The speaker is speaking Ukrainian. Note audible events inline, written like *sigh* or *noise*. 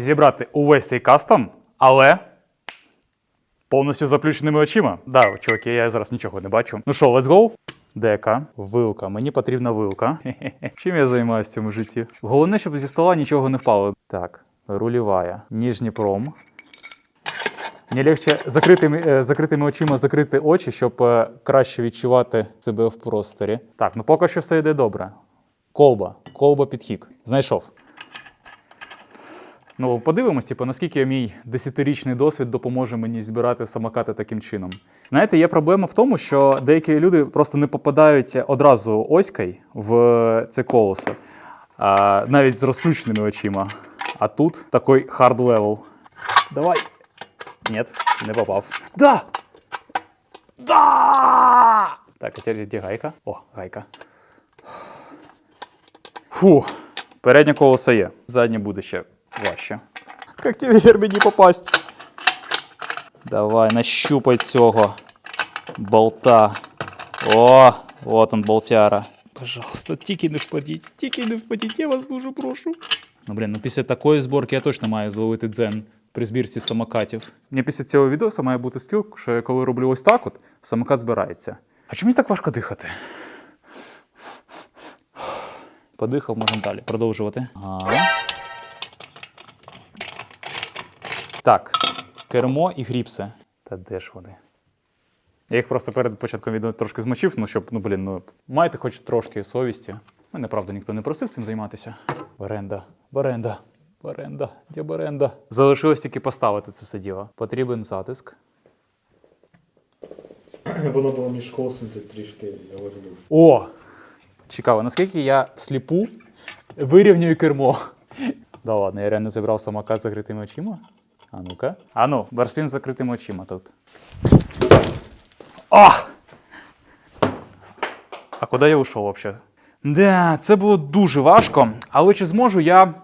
зібрати увесь цей кастом, але повністю заплющеними очима. Да, чуваки, я зараз нічого не бачу. Ну що, let's go? Дека, вилка. Мені потрібна вилка. *laughs* Чим я займаюся в цьому житті? Головне, щоб зі стола нічого не впало. Так, рульова. Ніжній пром. Мені легше закритими, е, закритими очима закрити очі, щоб е, краще відчувати себе в просторі. Так, ну поки що все йде добре. Колба. Колба підхік. Знайшов. Ну, подивимось, типу, наскільки мій десятирічний досвід допоможе мені збирати самокати таким чином. Знаєте, є проблема в тому, що деякі люди просто не попадають одразу оською в це колесо, а, навіть з розключеними очима. А тут такий хард левел. Давай. Ні, не попав. Да! Да! Так, а тепер де гайка? О, гайка. Фу, переднє колесо є. Заднє буде ще важче. Як тепер мені попасть? Давай, нащупай цього болта. О, от он болтяра. Пожалуйста, тільки не впадіть, тільки не впадіть, я вас дуже прошу. Ну, блін, ну після такої зборки я точно маю зловити дзен при збірці самокатів. Мені після цього відео має бути скіл, що я коли роблю ось так, от самокат збирається. А чому мені так важко дихати? Подихав, можна далі продовжувати. Ага. Так, кермо і гріпси. Та де ж вони? Я їх просто перед початком відео трошки змочив, ну щоб, ну блін, ну майте хоч трошки совісті. Мене, правда, ніхто не просив цим займатися. Беренда, беренда, беренда, де беренда. Залишилось тільки поставити це все діло. Потрібен затиск. *clears throat* Воно було між колесом, ти трішки його збив. О! Цікаво, наскільки я всліпу вирівнюю кермо. *laughs* Да ладно, я реально забрав самокат з закритими очима. А ну-ка. А ну, барспін з закритими очима тут. О! А куди я ушов взагалі? Да, це було дуже важко, але чи зможу я